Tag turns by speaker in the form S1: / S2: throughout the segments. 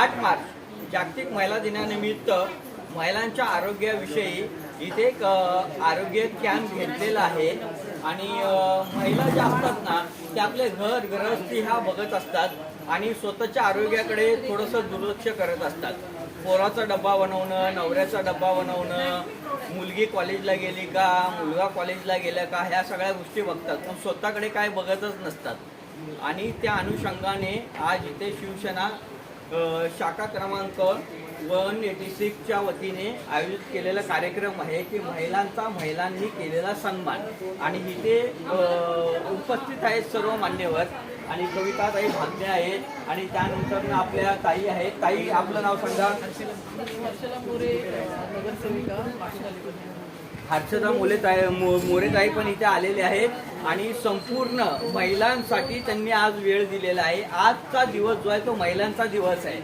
S1: आठ मार्च जागतिक महिला दिनानिमित्त महिलांच्या आरोग्याविषयी इथे एक आरोग्य कॅम्प घेतलेला आहे. आणि महिला ज्या असतात ना त्या आपले घर गृहस्थी ह्या बघत असतात आणि स्वतःच्या आरोग्याकडे थोडंसं दुर्लक्ष करत असतात. पोराचा डब्बा बनवणं नवऱ्याचा डब्बा बनवणं मुलगी कॉलेजला गेली का मुलगा कॉलेजला गेला का ह्या सगळ्या गोष्टी बघतात. पण स्वतःकडे काय बघतच नसतात. आणि त्या अनुषंगाने आज इथे शिवसेना शाखा क्रमांक वन एटी सिक्सच्या वतीने आयोजित केलेला कार्यक्रम आहे की महिलांचा महिलांनी केलेला सन्मान. आणि इथे उपस्थित आहेत सर्व मान्यवर आणि कविता ताई भाग्य आहेत आणि त्यानंतर आपल्या ताई आहेत. ताई आपलं नाव सांगा.
S2: हर्षला मोरे नगरसेविका
S1: हर्षदा मुले मो- मोरे ताई पण इथे आलेले आहेत आणि संपूर्ण महिलांसाठी त्यांनी आज वेळ दिलेला आहे. आजचा दिवस जो आहे तो महिलांचा दिवस आहे.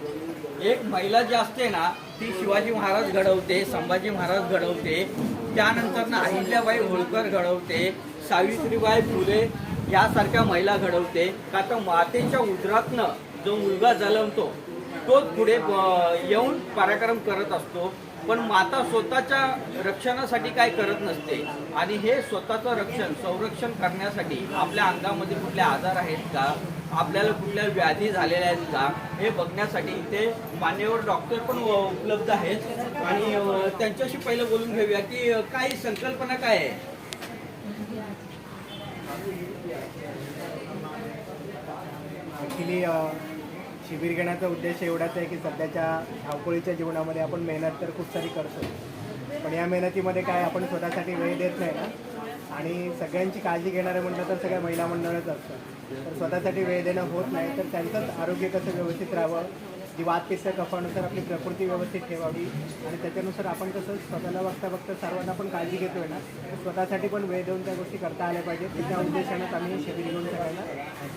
S1: एक महिला जी असते ना ती शिवाजी महाराज घडवते संभाजी महाराज घडवते. त्यानंतर ना अहिल्याबाई होळकर घडवते सावित्रीबाई फुले यासारख्या महिला घडवते. का तर मातेच्या उदरातनं जो मुलगा जलमतो तोच पुढे येऊन पराक्रम करत असतो. पण माता स्वतःच्या रक्षणासाठी काय करत नसते. आणि हे स्वतःचं रक्षण संरक्षण करण्यासाठी आपल्या अंगामध्ये कुठले आजार आहेत का? आपल्याला कुठल्या व्याधी झालेल्या आहेत का? हे बघण्यासाठी इथे मान्यवर डॉक्टर पण उपलब्ध आहेत. आणि त्यांच्याशी पहिलं बोलून घेऊया की काही संकल्पना काय आहे?
S3: ॲक्च्युली शिबिर घेण्याचा उद्देश एवढाच आहे की सध्याच्या धावपळीच्या जीवनामध्ये आपण मेहनत तर खूप सारी करतो. पण या मेहनतीमध्ये काय आपण स्वतःसाठी वेळ देत नाही ना. आणि सगळ्यांची काळजी घेणारे म्हटलं तर सगळ्या महिला मंडळच असतात. तर स्वतःसाठी वेळ देणं होत नाही तर त्यांचंच आरोग्य कसं व्यवस्थित राहावं जी वातपित्त कफानुसार आपली प्रकृती व्यवस्थित ठेवावी आणि त्याच्यानुसार आपण कसं स्वतःला बघता बघता सर्वांना पण काळजी घेतोय ना तर स्वतःसाठी पण वेळ देऊन त्या गोष्टी करता आल्या पाहिजेत. त्या उद्देशानं आम्ही हे शिबिर घेऊन सगळ्यांना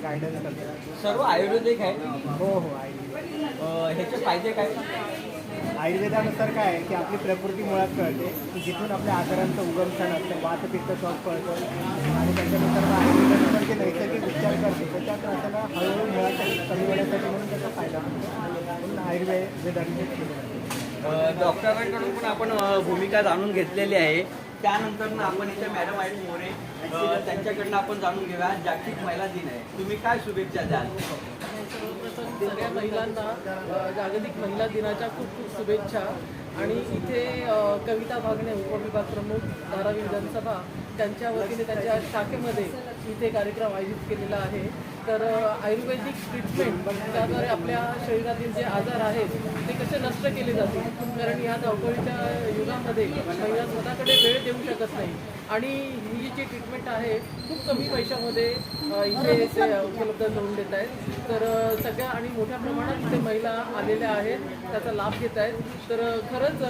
S3: गायडन्स करतो
S1: सर्व आयुर्वेदिक आहे?
S3: हो हो आयुर्वेद
S1: अ, ह्याचे फायदे काय?
S3: आयुर्वेदानुसार काय आहे की आपली प्रकृती मुळात कळते. की जिथून आपल्या आजारांचं उगमस्थान असतं वातपित्त कफ कळतं आणि त्याच्यानंतर आयुर्वेदानुसार जे नैसर्गिक उपचार करते. त्याच्यात त्या हळूहळू मुळात कमी होण्यासाठी म्हणून त्याचा फायदा होतो. म्हणून आयुर्वेदाने
S1: डॉक्टरांकडून पण आपण भूमिका जाणून घेतलेली आहे. त्यानंतर ना आपण इथे मॅडम आहेत मोरे. त्यांच्याकडनं आपण जाणून घेऊया. जागतिक महिला दिन आहे. तुम्ही काय शुभेच्छा द्याल?
S2: सगळ्या महिलांना जागतिक महिला दिनाच्या खूप खूप शुभेच्छा. आणि इथे कविता भागणे उपविभाग प्रमुख धारावी विधानसभा त्यांच्या वतीने त्यांच्या शाखेमध्ये इथे कार्यक्रम आयोजित केलेला आहे. तर आयुर्वेदिक ट्रीटमेंट त्याद्वारे आपल्या शरीरातील जे आजार आहेत ते कसे नष्ट केले जातील? कारण या धावपळीच्या युगामध्ये महिला स्वतःकडे वेळ देऊ शकत नाही. आणि ही जी ट्रीटमेंट आहे खूप कमी पैशामध्ये इथे ते उपलब्ध करून देत आहेत. तर सगळ्या आणि मोठ्या प्रमाणात इथे महिला आलेल्या आहेत त्याचा लाभ घेत आहेत. तर खरंच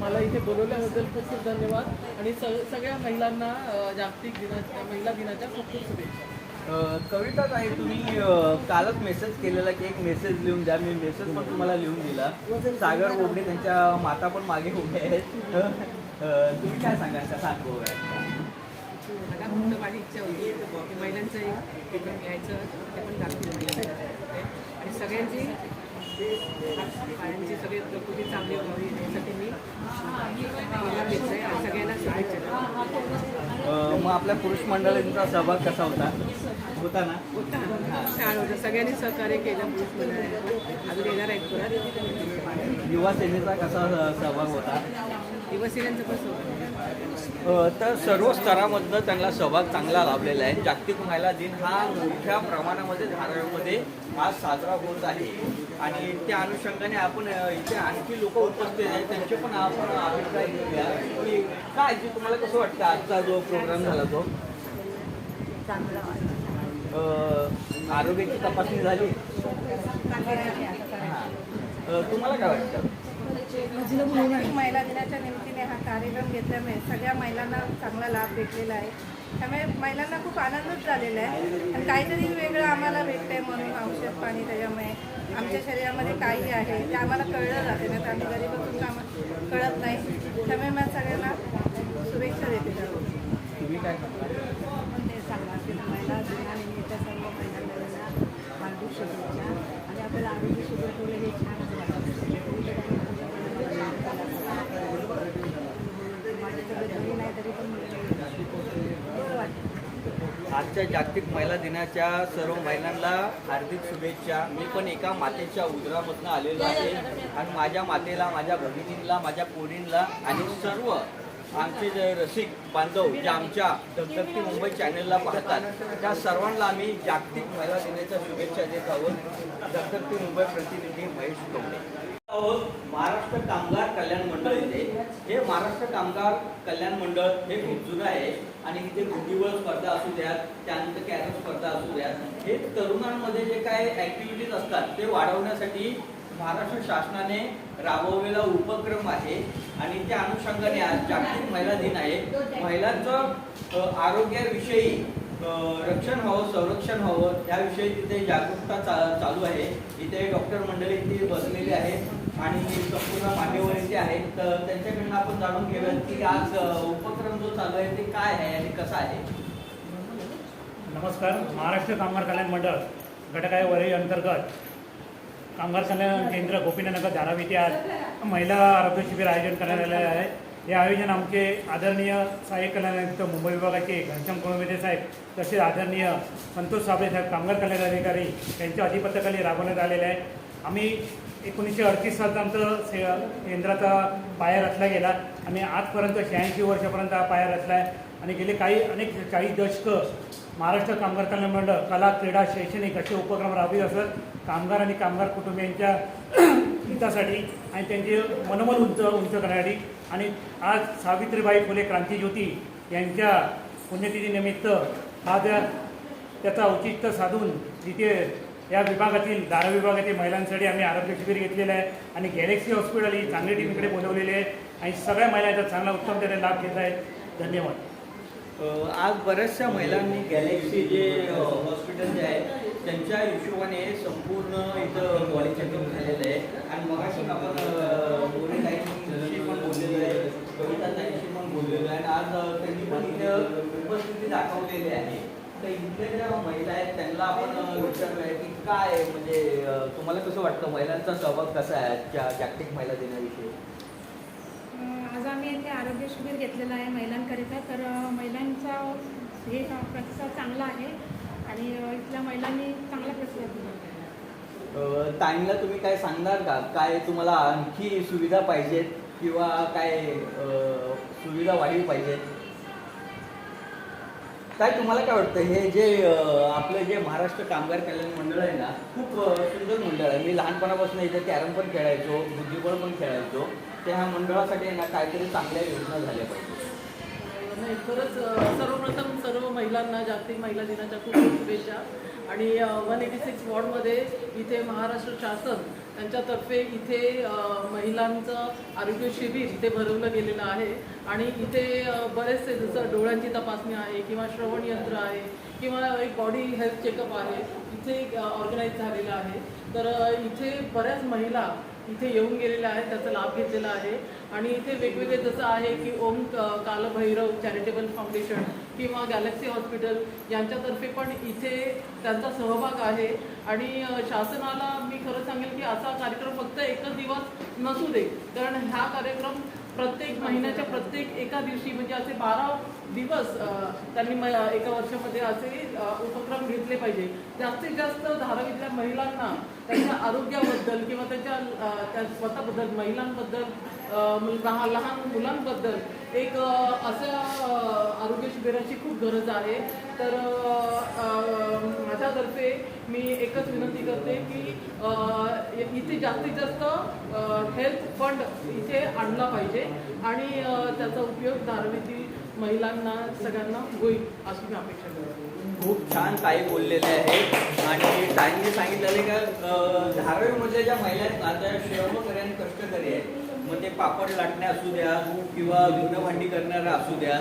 S2: मला इथे बोलवल्याबद्दल खूप खूप धन्यवाद. आणि स सगळ्या महिलांना जागतिक दिनाच्या महिला दिनाच्या खूप खूप शुभेच्छा
S1: कविता आहे तुम्ही कालच मेसेज केलेला की एक मेसेज लिहून द्या मी मेसेज पण तुम्हाला लिहून दिला सागर बोबडे त्यांच्या माता पण मागे उभे आहेत तुम्ही काय सांगाल कसा अनुभव आहे
S4: मला फक्त माझी इच्छा होती की महिलांचं ट्रीटमेंट घ्यायचं ते पण दाखवलं आणि सगळ्यांची सगळे सगळी प्रकृती चांगली व्हावी यासाठी मी महिला मित्र आहे आणि सगळ्यांना शुभेच्छा देते.
S1: अ, मग आपल्या पुरुष मंडळींचा सहभाग कसा होता? होता ना?
S4: होता. छान होतं. सगळ्यांनी सहकार्य केलं. पुरुष अजून येणार आहेत परत
S1: युवा सेनेचा कसा सहभाग होता?
S4: पण सोबत
S1: अ, तर सर्व स्तरामधनं त्यांना सहभाग चांगला लाभलेला आहे. जागतिक महिला दिन हा मोठ्या प्रमाणामध्ये धारावीमध्ये आज साजरा होत आहे. आणि त्या अनुषंगाने आपण इथे आणखी लोक उपस्थित आहेत. त्यांचे पण आपण अभिप्राय घेऊया की काय जे तुम्हाला कसं वाटतं आजचा जो प्रोग्राम झाला तो? आरोग्याची तपासणी झाली? तुम्हाला काय वाटतं?
S5: जागतिक महिला दिनाच्या निमित्ताने हा कार्यक्रम घेतल्यामुळे सगळ्या महिलांना चांगला लाभ भेटलेला आहे. त्यामुळे महिलांना खूप आनंदच झालेला आहे. आणि काहीतरी वेगळं आम्हाला भेटतंय म्हणून औषध पाणी त्याच्यामुळे आमच्या शरीरामध्ये काही आहे ते आम्हाला कळलं जाते. ना तर आम्ही घरी बसून काम कळत नाही. त्यामुळे मला सगळ्यांना शुभेच्छा देते त्यावर
S1: तुम्ही काय सांगता
S6: पण ते सांगणार की महिला दिनानिमित्त सर्व महिलांना हार्दिक शुभेच्छा आणि आपल्याला आरोग्य शिबिर ठेवले हे छानच वाटतं
S1: आजच्या जागतिक महिला दिनाच्या सर्व महिलांना हार्दिक शुभेच्छा. मी पण एका मातेच्या उदरामधनं आलेलो आहे. आणि माझ्या मातेला माझ्या भगिनींना माझ्या पोरींला आणि सर्व आमचे जे रसिक बांधव जे आमच्या धगधगती मुंबई चॅनलला पाहतात त्या सर्वांना आम्ही जागतिक महिला दिनाच्या शुभेच्छा देत आहोत. धगधगती मुंबई प्रतिनिधी महेश टोपे आहोत महाराष्ट्र कामगार कल्याण मंडळ हे महाराष्ट्र कामगार कल्याण मंडळ हे खूप जुनं आहे आणि इथे बुद्धिबळ स्पर्धा असू द्यात त्यानंतर कॅरम स्पर्धा असू द्यात. हे तरुणांमध्ये जे काय ऍक्टिव्हिटीज असतात ते वाढवण्यासाठी महाराष्ट्र शासनाने राबवलेला उपक्रम आहे आणि त्या अनुषंगाने आज जागतिक महिला दिन आहे. महिलांचं आरोग्याविषयी रक्षण व्हावं संरक्षण व्हावं याविषयी तिथे जागरूकता चा चालू आहे. इथे डॉक्टर मंडळी इथे बसलेली आहेत आणि संपूर्ण मान्यवर इथे आहेत. तर त्यांच्याकडनं आपण जाणून घेऊयात की आज उपक्रम जो चालू आहे ते काय आहे आणि कसा आहे?
S7: नमस्कार. महाराष्ट्र कामगार कल्याण मंडळ घटकाय वरळी अंतर्गत कामगार कल्याण केंद्र गोपीनगर धारावी इथे आज महिला आरोग्य शिबिर आयोजन करण्यात आलेले आहे. हे आयोजन आमचे आदरणीय सहाय्यक कल्याण आयुक्त मुंबई विभागाचे घनश्याम कोळंबेदे साहेब तसेच आदरणीय संतोष साबळे साहेब कामगार कल्याण अधिकारी यांच्या अधिपत्याखाली राबवण्यात आलेले आहे. आम्ही एकोणीसशे अडतीस सालचा आमचं से केंद्राचा पाया रचला गेला. आणि आजपर्यंत शहाऐंशी वर्षापर्यंत हा पाया रचला आहे. आणि गेले काही अनेक काही दशकं महाराष्ट्र कामगार कल्याण मंडळ कला क्रीडा शैक्षणिक असे उपक्रम राबवित असत. कामगार आणि कामगार कुटुंबियांच्या हितासाठी आणि त्यांचे मनोमन उंच उंच करण्यासाठी. आणि आज सावित्रीबाई फुले क्रांतीज्योती यांच्या पुण्यतिथीनिमित्त हा त्या त्याचा औचित्य साधून तिथे या विभागातील धारावी विभागातील महिलांसाठी आम्ही आरोग्य शिबिर घेतलेलं आहे. आणि गॅलेक्सी हॉस्पिटल ही चांगली टीमकडे बोलवलेली आहे. आणि सगळ्या महिला याचा चांगला उत्तम त्याने लाभ घेत आहे. धन्यवाद.
S1: आज बऱ्याचशा महिलांनी गॅलेक्सी जे हॉस्पिटल जे आहे त्यांच्या हिशोबाने संपूर्ण इथं कॉलेज चेकअप झालेलं आहे. आणि मगाशी आपण अ, मोरे ताईंशी पण बोललेलो आहे. कविता ताईंशी पण बोललेलो आहे. आणि आज त्यांनी पण इथं उपस्थिती दाखवलेली आहे. तर इथल्या ज्या महिला आहेत त्यांना आपण विचारलं आहे की काय म्हणजे तुम्हाला कसं वाटतं? महिलांचा सहभाग कसा आहे आजच्या जागतिक महिला दिनाविषयी?
S8: आज आम्ही येथे आरोग्य शिबिर घेतलेलं आहे महिलांकरिता. तर महिलांचा हे प्रतिसाद चांगला आहे. आणि इथल्या महिलांनी चांगला प्रतिसाद दिला
S1: ताईंना तुम्ही काय सांगणार का? काय तुम्हाला आणखी सुविधा पाहिजेत किंवा काय अ, सुविधा वाढली पाहिजेत काय तुम्हाला काय वाटतं? हे जे अ, आपलं जे महाराष्ट्र कामगार कल्याण मंडळ आहे ना खूप अ, सुंदर मंडळ आहे. मी लहानपणापासून इथे कॅरम पण खेळायचो बुद्धिबळ पण खेळायचो. त्या ह्या मंडळासाठी आहे ना काहीतरी चांगल्या योजना झाल्या पाहिजे.
S2: नाही खरंच अ, सर्वप्रथम सर्व महिलांना जागतिक महिला दिनाच्या खूप खूप शुभेच्छा. आणि वन एटी सिक्स वॉर्डमध्ये इथे महाराष्ट्र शासन त्यांच्यातर्फे इथे महिलांचं आरोग्य शिबिर इथे भरवलं गेलेलं आहे. आणि इथे बरेचसे जसं डोळ्यांची तपासणी आहे किंवा श्रवण यंत्र आहे किंवा एक बॉडी हेल्थ चेकअप आहे इथे ऑर्गनाईज झालेलं आहे. तर इथे बऱ्याच महिला इथे येऊन गेलेल्या आहेत त्याचा लाभ घेतलेला आहे. आणि इथे वेगवेगळे जसं आहे की ओम कालभैरव चॅरिटेबल फाउंडेशन किंवा गॅलेक्सी हॉस्पिटल यांच्यातर्फे पण इथे त्यांचा सहभाग आहे. आणि शासनाला मी खरं सांगेल की असा कार्यक्रम फक्त एकच दिवस नसू दे. कारण हा कार्यक्रम प्रत्येक महिन्याच्या प्रत्येक एका दिवशी म्हणजे असे बारा दिवस त्यांनी म- एका वर्षामध्ये असे उपक्रम घेतले पाहिजे. जास्तीत जास्त धारावीतल्या महिलांना त्यांच्या आरोग्याबद्दल किंवा त्यांच्या त्या स्वतःबद्दल महिलांबद्दल मुलगा लहान लहान मुलांबद्दल एक असं आरोग्य शिबिराची खूप गरज आहे. तर माझ्यातर्फे मी एकच विनंती करते की इथे जास्तीत जास्त हेल्थ फंड इथे आणला पाहिजे आणि त्याचा उपयोग धारावीतील महिलांना सगळ्यांना होईल अशी मी अपेक्षा करते.
S1: खूप छान ताई बोललेले आहेत आणि ताईंनी सांगितलेले का धारावी म्हणजे ज्या महिला आता शेवटपर्यंत कष्टकरी आहेत मग ते पापड लाटणे असू द्या किंवा धुणं भांडी करणारे असू द्या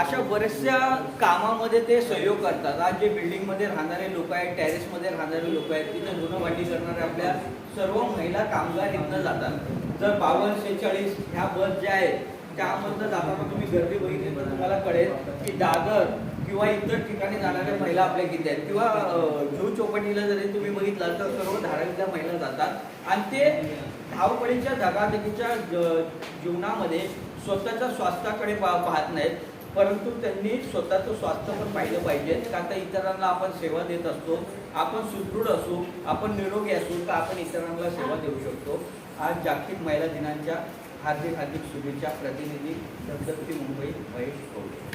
S1: अशा बऱ्याचशा कामामध्ये ते सहयोग करतात. आज जे बिल्डिंगमध्ये राहणारे लोक आहेत टेरेसमध्ये राहणारे लोक आहेत तिथे धुणं भांडी करणारे आपल्या सर्व महिला कामगार इथनं जातात. जर बावन्न सेहेचाळीस ह्या बस ज्या आहेत त्यामधनं जाताना तुम्ही गर्दी बघितली तर तुम्हाला कळेल की दादर किंवा इतर ठिकाणी जाणाऱ्या महिला आपल्या किती आहेत. किंवा अं, जुहू चौपाटीला जरी तुम्ही बघितला तर सर्व धारावीतल्या महिला जातात. आणि ते धावपळीच्या धगाधकीच्या ज- जीवनामध्ये स्वतःच्या स्वास्थ्याकडे पा पाहत नाहीत. परंतु त्यांनी स्वतःचं स्वास्थ्य पण पाहिलं पाहिजे. का तर इतरांना आपण सेवा देत असतो. आपण सुदृढ असू आपण निरोगी असू तर आपण इतरांना सेवा देऊ शकतो. आज जागतिक महिला दिनांच्या हार्दिक हार्दिक शुभेच्छा. प्रतिनिधी दत्तकटी मुंबई महेश कवडे